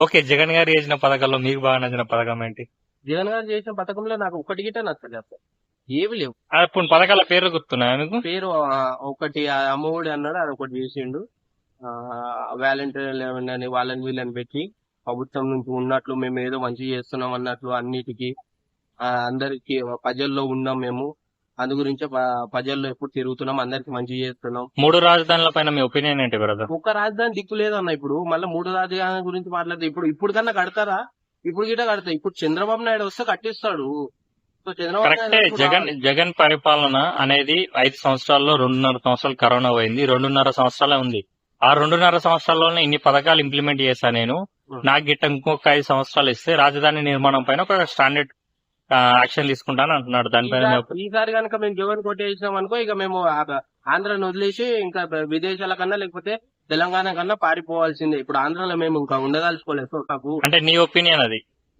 Okay Jagan గారు చేసిన పథకాల్లో మీకు బాగా నచ్చిన పథకం ఏంటి? జగన్ గారు చేసిన పథకంలో నాకు ఒకటి గిట్ట నచ్చలేదు అసలు. ఏమి లేవు. అప్పుడు పథకాల పేర్లు గుర్తున్నాయా మీకు? పేరు ఆ, ఒకటి ఆ అమ్మఒడి అన్నాడు అది ఒకటి చేసిండు. వాలంటీర్ అని వాళ్ళని వీళ్ళని పెట్టి ప్రభుత్వం నుంచి ఉన్నట్లు మేము ఏదో మంచి చేస్తున్నాం అన్నట్లు అన్నిటికీ ఆ, అందరికి ప్రజల్లో ఉన్నాం మేము. అందు గురించే ప్రజల్లో ఎప్పుడు తిరుగుతున్నాం అందరికి మంచి చేస్తున్నాం. మూడు రాజధానుల పైన మీ ఒపీనియన్ ఏంటి బ్రదర్? ఒక్క రాజధాని దిక్కు లేదన్న ఇప్పుడు. మళ్ళీ మూడు రాజధాని గురించి మాట్లాడితే ఇప్పుడు ఇప్పుడు కన్నా కడతారా? ఇప్పుడు గిట్ట కడతా. ఇప్పుడు చంద్రబాబు నాయుడు వస్తే కట్టిస్తాడు. కరెక్టే. జగన్. జగన్ పరిపాలన అనేది ఐదు సంవత్సరాల్లో రెండున్నర సంవత్సరాలు కరోనా పోయింది. రెండున్నర సంవత్సరాలే ఉంది. ఆ రెండున్నర సంవత్సరాల్లోనే ఇన్ని పథకాలు ఇంప్లిమెంట్ చేశా నేను. నాకు గిట్ట ఇంకొక ఐదు సంవత్సరాలు ఇస్తే రాజధాని నిర్మాణం పైన ఒక స్టాండర్డ్ యాక్షన్ తీసుకుంటాను అంటున్నాడు. దానిపైన ఈసారి- కనుక మేము జగన్ కొట్టేసినాం అనుకో ఇక మేము ఆంధ్రాని వదిలేసి ఇంకా విదేశాల కన్నా లేకపోతే తెలంగాణ కన్నా పారిపోవాల్సిందే. ఇప్పుడు ఆంధ్రాలో మేము ఇంకా ఉండదలుచుకోలేదు. సో నాకు అంటే నీ ఒపీనియన్ అది?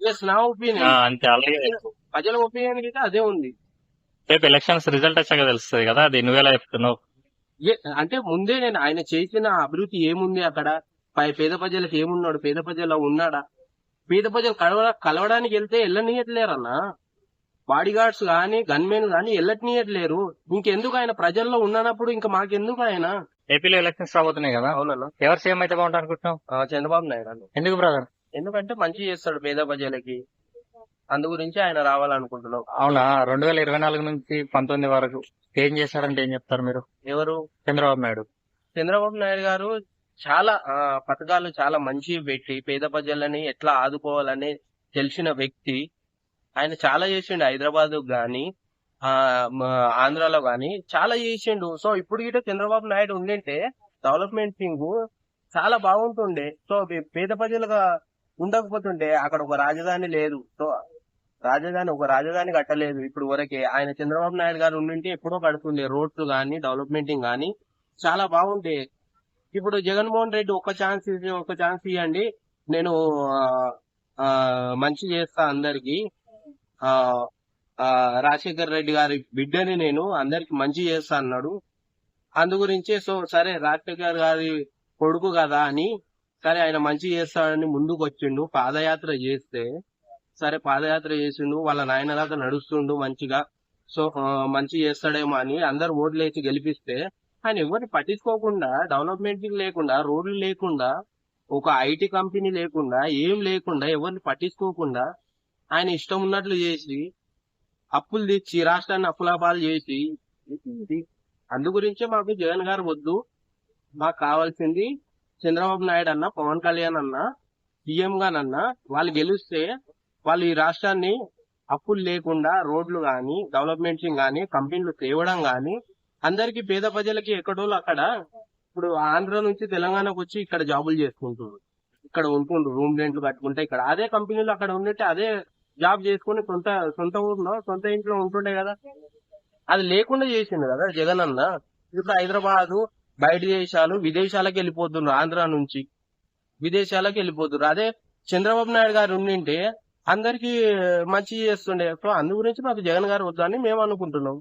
ఎస్ నా ఒపీనియన్. అంతే అలాగే. ప్రజల ఒపీనియన్ అయితే అదే ఉంది. రేపు ఎలక్షన్స్ రిజల్ట్ వచ్చాక తెలుస్తుంది కదా అది నువ్వెలా చెప్తున్నావు? ఏ- అంటే ముందే నేను ఆయన చేసిన అభివృద్ధి ఏముంది అక్కడ? పేద ప్రజలకు ఏమున్నాడు? పేద ప్రజల్లో ఉన్నాడా? పేద ప్రజలు కలవ కలవడానికి వెళ్తే వెళ్ళనీయట్లేరన్నా బాడీ గార్డ్స్ గాని గన్మెన్ గాని వెళ్ళట్నీయట్లేరు ఇంకెందుకు ఆయన ప్రజల్లో ఉన్నప్పుడు ఇంకా మాకెందుకు ఆయన? ఏపీలో ఎలక్షన్స్ రాబోతున్నాయి కదా. అవునన్నా. ఎవరు సీఎం అయితే బాగుంటుంది అనుకుంటున్నావు చంద్రబాబు నాయుడు అన్న. ఎందుకు బ్రదర్ ఎందుకంటే మంచి చేస్తాడు పేద ప్రజలకి. అందు గురించి ఆయన రావాలనుకుంటున్నాం అవునా? రెండు వేల ఇరవై నాలుగు నుంచి పంతొమ్మిది వరకు ఏం చేశారంటే ఏం చెప్తారు మీరు? ఎవరు? చంద్రబాబు నాయుడు. చంద్రబాబు నాయుడు గారు చాలా పథకాలు చాలా మంచి పెట్టి పేద ప్రజలని ఎట్లా ఆదుకోవాలని తెలిసిన వ్యక్తి. ఆయన చాలా చేసిండు హైదరాబాద్ గాని ఆ ఆంధ్రాలో గాని చాలా చేసిండు. సో ఇప్పుడు గిట్ట చంద్రబాబు నాయుడు ఉండింటే డెవలప్మెంట్ థింగ్ చాలా బాగుంటుండే. సో పేద ప్రజలుగా ఉండకపోతుండే. అక్కడ ఒక రాజధాని లేదు. సో రాజధాని ఒక రాజధాని కట్టలేదు ఇప్పుడు వరకే. ఆయన చంద్రబాబు నాయుడు గారు ఉండింటే ఎప్పుడో కడుతుండే రోడ్లు గాని డెవలప్మెంటింగ్ గాని చాలా బాగుండే. ఇప్పుడు జగన్మోహన్ రెడ్డి ఒక ఛాన్స్ ఒక ఛాన్స్ ఇవ్వండి నేను మంచి చేస్తా అందరికి. రాజశేఖర్ రెడ్డి గారి బిడ్డని నేను అందరికి మంచి చేస్తా అన్నాడు. అందు గురించే సో సరే రాజశేఖర్ గారి కొడుకు కదా అని సరే ఆయన మంచి చేస్తాడని ముందుకు వచ్చిండు. పాదయాత్ర చేస్తే సరే పాదయాత్ర చేసిండు. వాళ్ళ నాయన దాకా నడుస్తుండు మంచిగా. సో మంచి చేస్తాడేమో అని అందరు ఓట్లు వేసి గెలిపిస్తే ఆయన ఎవరిని పట్టించుకోకుండా డెవలప్మెంట్ లేకుండా రోడ్లు లేకుండా ఒక ఐటీ కంపెనీ లేకుండా ఏం లేకుండా ఎవరిని పట్టించుకోకుండా ఆయన ఇష్టం ఉన్నట్లు చేసి అప్పులు తెచ్చి రాష్ట్రాన్ని అప్పులాపాలు చేసి అందు గురించే మాకు జగన్ గారు వద్దు. మాకు కావాల్సింది చంద్రబాబు నాయుడు అన్న పవన్ కళ్యాణ్ అన్న సీఎం గానన్నా వాళ్ళు గెలిస్తే వాళ్ళు ఈ రాష్ట్రాన్ని అప్పులు లేకుండా రోడ్లు కానీ డెవలప్మెంట్ కానీ కంపెనీలు తేవడం కానీ అందరికి పేద ప్రజలకి ఎక్కడోళ్ళు అక్కడ ఇప్పుడు ఆంధ్ర నుంచి తెలంగాణకు వచ్చి ఇక్కడ జాబులు చేసుకుంటున్నారు. ఇక్కడ ఉంటుండ్రు రూమ్ రెంట్లు కట్టుకుంటే ఇక్కడ. అదే కంపెనీలు అక్కడ ఉన్నట్టే అదే జాబ్ చేసుకుని సొంత సొంత ఊర్లో సొంత ఇంట్లో ఉంటుండే కదా. అది లేకుండా చేసిండు కదా జగన్ అన్న. ఇప్పుడు హైదరాబాద్ బయట దేశాలు విదేశాలకు వెళ్ళిపోతున్నారు ఆంధ్ర నుంచి. విదేశాలకు వెళ్ళిపోతున్నారు. అదే చంద్రబాబు నాయుడు గారు ఉండింటే అందరికి మంచి చేస్తుండే. సో అందు గురించి మాకు జగన్ గారు వద్దని మేము అనుకుంటున్నాం.